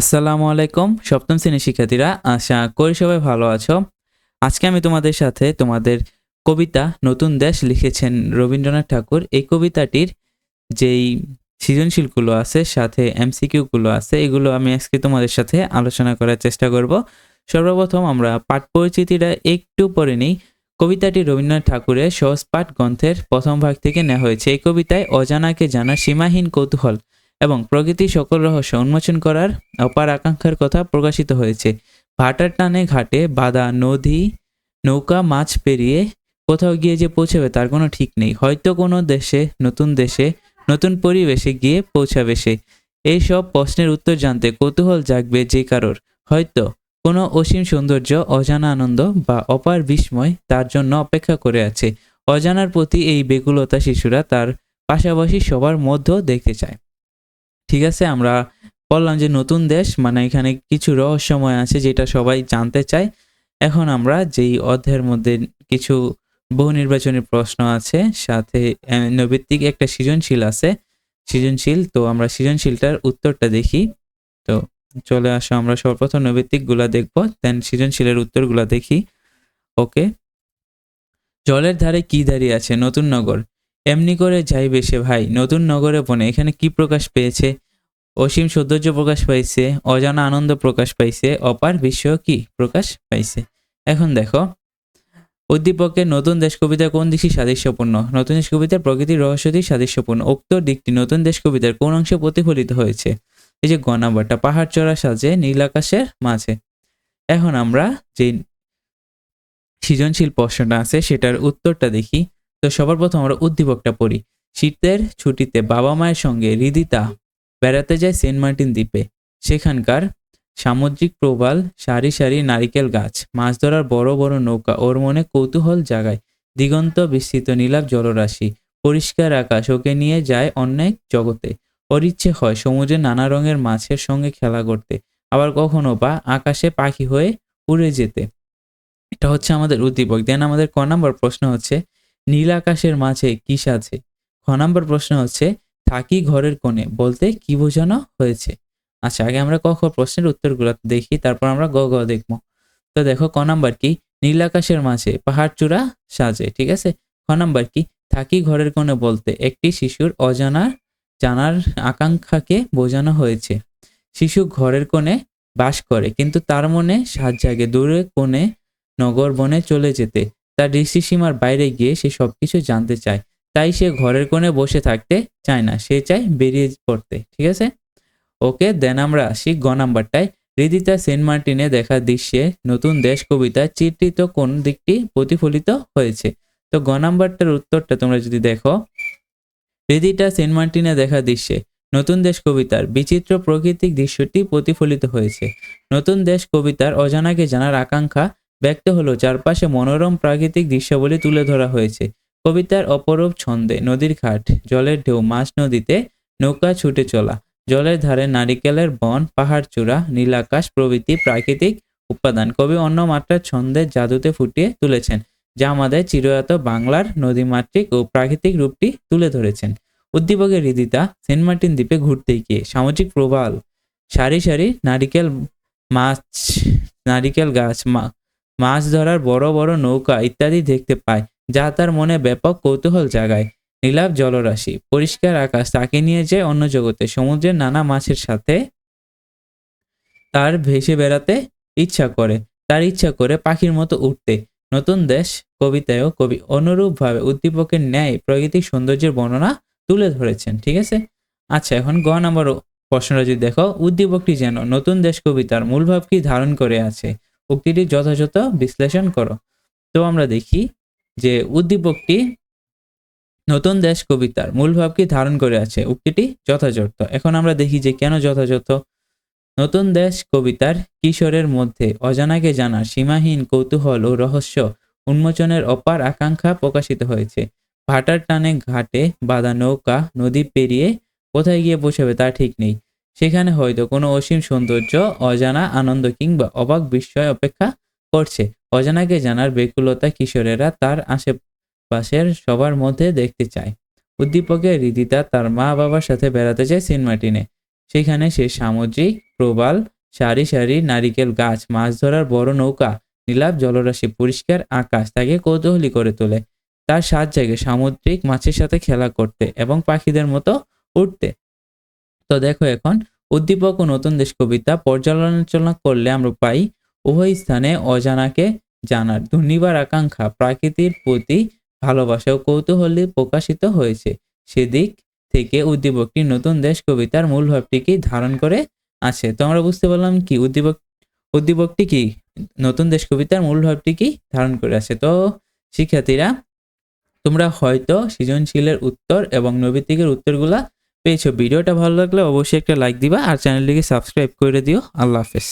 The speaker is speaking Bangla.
আসসালামু আলাইকুম, সপ্তম শ্রেণির শিক্ষার্থীরা, আশা করি সবাই ভালো আছো। আজকে আমি তোমাদের সাথে তোমাদের কবিতা নতুন দেশ লিখেছেন রবীন্দ্রনাথ ঠাকুর। এই কবিতাটির যেই সৃজনশীলগুলো আছে, সাথে এমসিকিউগুলো আছে, এগুলো আমি আজকে তোমাদের সাথে আলোচনা করার চেষ্টা করব। সর্বপ্রথম আমরা পাঠ পরিচিতিটা একটু পরে নিই। কবিতাটি রবীন্দ্রনাথ ঠাকুরের সহজ পাঠ গ্রন্থের প্রথম ভাগ থেকে নেওয়া হয়েছে। এই কবিতায় অজানাকে জানা সীমাহীন কৌতূহল। এবং সকল রহস্য উন্মোচন করার অপার আকাঙ্ক্ষার কথা প্রকাশিত হয়েছে। ভাটার টানে ঘাটে বাদা, নদী, নৌকা, মাছ পেরিয়ে কোথাও গিয়ে যে পৌঁছাবে তার কোনো ঠিক নেই। হয়তো কোনো দেশে, নতুন দেশে, নতুন পরিবেশে গিয়ে পৌঁছাবে সে। এইসব প্রশ্নের উত্তর জানতে কৌতূহল জাগবে যে কারোর। হয়তো কোনো অসীম সৌন্দর্য, অজানা আনন্দ বা অপার বিস্ময় তার জন্য অপেক্ষা করে আছে। অজানার প্রতি এই বেকুলতা শিশুরা তার পাশাপাশি সবার মধ্যেও দেখতে চায়। ঠিক আছে, আমরা বললাম যে নতুন দেশ মানে এখানে কিছু রহস্যময় আছে যেটা সবাই জানতে চায়। এখন আমরা যেই অধ্যায়ের মধ্যে কিছু বহু নির্বাচনী প্রশ্ন আছে, সাথে নৈবিত্তিক একটা সৃজনশীল আছে। সৃজনশীল, তো আমরা সৃজনশীলটার উত্তরটা দেখি। তো চলে আসো, আমরা সর্বপ্রথম নৈবিত্তিকগুলা দেখব দেন সৃজনশীলের উত্তরগুলা দেখি। ওকে। জলের ধারে কি দাঁড়িয়ে আছে? নতুন নগর। এমনি করে যাইবে সে ভাই। নতুন নগরে বনে। এখানে কি প্রকাশ পেয়েছে? অসীম সৌন্দর্য প্রকাশ পাইছে, অজানা আনন্দ প্রকাশ পাইছে, অপার বিশ্ব কি প্রকাশ পাইছে? এখন দেখো। উদ্দীপকের নতুন দেশ কবিতার কোন দিকটি সাদৃশ্যপূর্ণ? নতুন দেশ কবিতার প্রকৃতির রহস্যটি সাদৃশ্যপূর্ণ। উক্ত দিকটি নতুন দেশ কবিতার কোন অংশে প্রতিফলিত হয়েছে? এই যে গণাবারটা পাহাড় চড়া সাজে, নীল আকাশের মাঝে। এখন আমরা যে সৃজনশীল প্রশ্নটা আছে, সেটার উত্তরটা দেখি। তো সবার প্রথম আমরা উদ্দীপকটা পড়ি। শীতের ছুটিতে বাবা মায়ের সঙ্গে হৃদিতা বেড়াতে যায় সেন্ট মার্টিন দ্বীপে। সেখানকার সামুদ্রিক প্রবাল, সারি সারি নারিকেল গাছ, মাছ ধরার বড় বড় নৌকা, ওর মনে কৌতূহল জাগায়। দিগন্ত বিস্তৃত নীলাভ জলরাশি, পরিষ্কার আকাশ, ওকে নিয়ে যায় অনেক জগতে। ওর ইচ্ছে হয় সমুদ্রে নানা রঙের মাছের সঙ্গে খেলা করতে, আবার কখনো বা আকাশে পাখি হয়ে উড়ে যেতে। এটা হচ্ছে আমাদের উদ্দীপক। দেন আমাদের ক নম্বর প্রশ্ন হচ্ছে নীল আকাশের মাঝে কি সাজে? খ নম্বর প্রশ্ন হচ্ছে, থাকি ঘরের কোণে বলতে কি বোঝানো হয়েছে? আচ্ছা আগে আমরা ক খ প্রশ্নের উত্তরগুলো দেখি, তারপর আমরা গ গ দেখব। তো দেখো, ক নাম্বার কি? নীল আকাশের মাঝে পাহাড় চূড়া সাজে, ঠিক আছে? খ নাম্বার কি? থাকি ঘরের কোণে বলতে একটি শিশুর অজানার জানার আকাঙ্ক্ষাকে বোঝানো হয়েছে। শিশু ঘরের কোণে বাস করে, কিন্তু তার মনে সাজ জাগে দূরে কোণে নগর বনে চলে যেতে। তার দৃষ্টিসীমার বাইরে গিয়ে সে সবকিছু জানতে চায়। তাই সে ঘরের কোণে বসে থাকতে চায় না, সে চায় বেরিয়ে পড়তে, ঠিক আছে? ওকে, দেন আমরা আসি গ নাম্বারটায়। হৃদিতা সেন্ট মার্টিনে দেখা দৃশ্যে নতুন দেশ কবিতায় চিত্রিত কোন দিকটি প্রতিফলিত হয়েছে? তো গ নাম্বারটার উত্তরটা তোমরা যদি দেখো। হৃদিতা সেন্ট মার্টিনে দেখা দৃশ্যে নতুন দেশ কবিতার বিচিত্র প্রকৃতিক দৃশ্যটি প্রতিফলিত হয়েছে। নতুন দেশ কবিতার অজানাকে জানার আকাঙ্ক্ষা ব্যক্ত হলো, চারপাশে মনোরম প্রাকৃতিক দৃশ্যাবলী তুলে ধরা হয়েছে। কবিতার অপরূপ ছন্দে নদীর ঘাট জলের ঢেউ, মাছ নদীতে নৌকা ছুটে চলা, জলের ধারে নারিকেলের বন, পাহাড় চূড়া নীল আকাশ প্রভৃতি প্রাকৃতিক উপাদান। কবি অন্য মাত্রার ছন্দের জাদুতে ফুটিয়ে তুলেছেন, যা আমাদের চিরয়াত বাংলার নদীমাতৃক ও প্রাকৃতিক রূপটি তুলে ধরেছেন। উদ্দীপকের হৃদিতা সেন্ট মার্টিন দ্বীপে ঘুরতে গিয়ে সামাজিক প্রবাল, সারি সারি নারিকেল মাছ, নারিকেল গাছ মাছ ধরার বড় বড় নৌকা ইত্যাদি দেখতে পায়, যা তার মনে ব্যাপক কৌতূহল জাগায়। নীলাভ জলরাশি, পরিষ্কার আকাশ তাকে নিয়ে যায় অন্য জগতে। সমুদ্রের নানা মাছের সাথে তার ভেসে বেড়াতে ইচ্ছা করে, তার ইচ্ছা করে পাখির মতো উঠতে। নতুন দেশ কবিতায়ও কবি অনুরূপভাবে উদ্দীপকের ন্যায় প্রাকৃতিক সৌন্দর্যের বর্ণনা তুলে ধরেছেন, ঠিক আছে? আচ্ছা এখন গ নম্বর প্রশ্নটা যদি দেখো, উদ্দীপকটি যেন নতুন দেশ কবিতার মূল ভাব কি ধারণ করে আছে? উক্তিটি যথাযথ বিশ্লেষণ করো। তো আমরা দেখি যে উদ্দীপকটি নতুন দেশ কবিতার মূল ভাব কি ধারণ করে আছে। উক্তিটি যথাযথ। এখন আমরা দেখি যে কেন যথাযথ? নতুন দেশ কবিতার কিশোরের মধ্যে অজানাকে জানার সীমাহীন কৌতূহল ও রহস্য উন্মোচনের অপার আকাঙ্ক্ষা প্রকাশিত হয়েছে। ভাটার টানে ঘাটে বাঁধা নৌকা নদী পেরিয়ে কোথায় গিয়ে পৌঁছাবে তা ঠিক নেই। সেখানে হয়তো কোনো অসীম সৌন্দর্য, অজানা আনন্দ কিংবা অবাক বিস্ময় অপেক্ষা করছে। অজানাকে জানার বেকুলতা কিশোরেরা তার আশেপাশের সবার মধ্যে দেখতে চায়। উদ্দীপকের রীতিতা তার মা বাবার সাথে বেড়াতে যায় সেন্ট সেখানে সে সামুদ্রিক, প্রবাল, সারি সারি নারিকেল গাছ, মাছ ধরার বড় নৌকা, নীলাভ জলরাশি, পরিষ্কার আকাশ তাকে কৌতূহলী করে তোলে। তার স্বাদ জাগে সামুদ্রিক মাছের সাথে খেলা করতে এবং পাখিদের মতো উঠতে তো দেখো এখন, উদ্দীপক ও নতুন দেশ কবিতা পর্যালোচনা করলে আমরা পাই, উভয় স্থানে অজানাকে জানার দুর্নিবার আকাঙ্ক্ষা প্রাকৃতির প্রতি ভালোবাসা ও কৌতূহলী প্রকাশিত হয়েছে। সেদিক থেকে উদ্দীপকটি নতুন দেশ কবিতার মূল ভাবটিকে ধারণ করে আছে। তো আমরা বুঝতে পারলাম কি, উদ্দীপক, উদ্দীপকটি কি নতুন দেশ কবিতার মূল ভাবটি কি ধারণ করে আছে। তো শিক্ষার্থীরা, তোমরা হয়তো সৃজনশীলের উত্তর এবং নৈবিত্তিকের উত্তরগুলা পেয়েছ। ভিডিওটা ভালো লাগলে অবশ্যই একটা লাইক দিবা আর চ্যানেলটিকে সাবস্ক্রাইব করে দিও। আল্লাহ হাফেজ।